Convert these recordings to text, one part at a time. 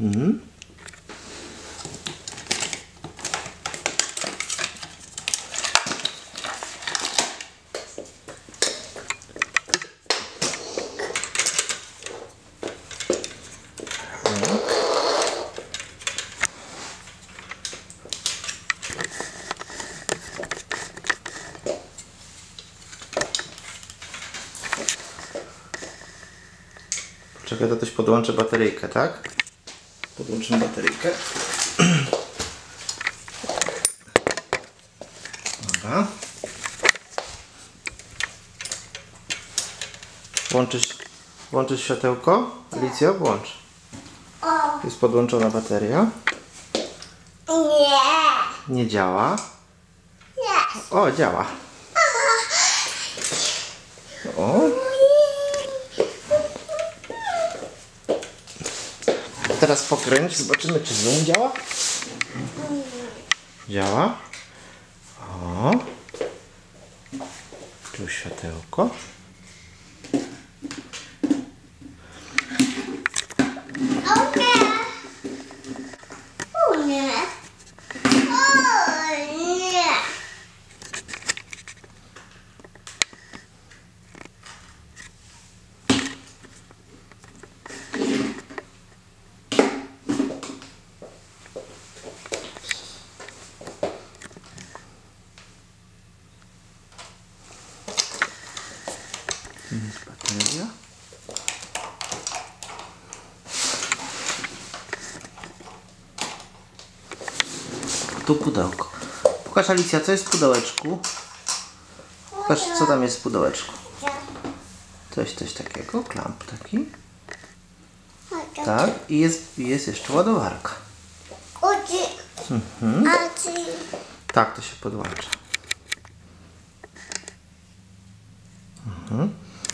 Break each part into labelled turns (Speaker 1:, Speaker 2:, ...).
Speaker 1: Mhm. Czekaj, to też podłączę bateryjkę, tak? Podłączymy bateryjkę. Dobra. Włączysz, włączysz światełko? Alicja, włącz. Jest podłączona bateria.
Speaker 2: nie.
Speaker 1: Nie działa.
Speaker 2: Nie.
Speaker 1: O, działa. O. Teraz pokręć, zobaczymy czy zoom działa. Działa. O. Tu światełko.
Speaker 2: O nie. O nie. O nie.
Speaker 1: Jest bateria. Tu pudełko. Pokaż Alicja, co jest w pudełeczku. Pokaż, co tam jest w pudełeczku. Coś, coś takiego, klamp taki. Tak, i jest, jest jeszcze ładowarka.
Speaker 2: Oczy.
Speaker 1: Tak, to się podłącza.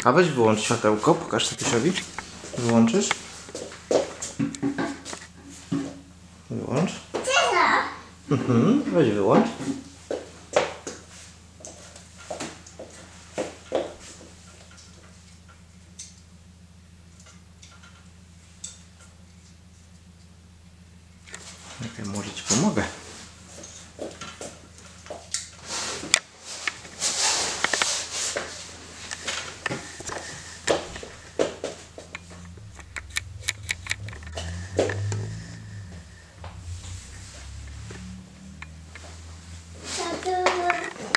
Speaker 1: A weź wyłącz światełko, pokaż Tatusiowi. Wyłączysz? Wyłącz. Mhm, weź wyłącz. Czekaj, może ci pomogę.